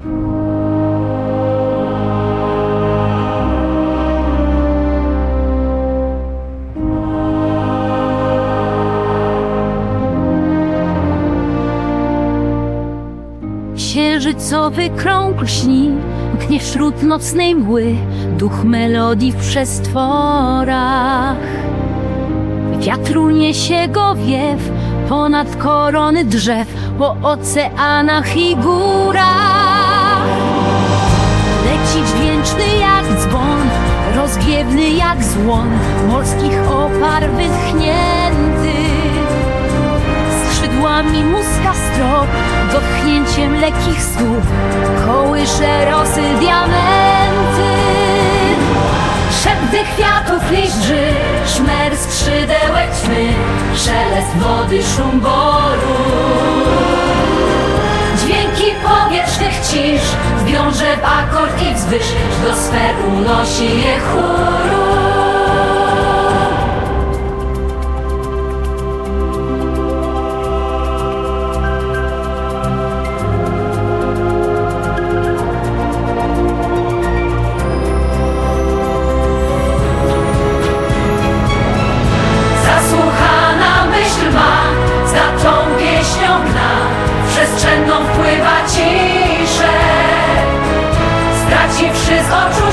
Księżycowy krąg lśni, mknie wśród nocnej mgły, duch melodii w przestworach. Wiatru niesie go wiew ponad korony drzew, po oceanach i górach. Leci dźwięczny jak dzwon, rozgiewny jak złon, morskich opar wytchnięty skrzydłami muska strop, dotknięciem lekkich stóp, kołysze rosy diamenty. Szepty kwiatów liść drży, szmer skrzydełek ćmy, szelest wody, szum boru. Wiąże w akord i wzwyż, do sfer unosi je chóru. przez oczu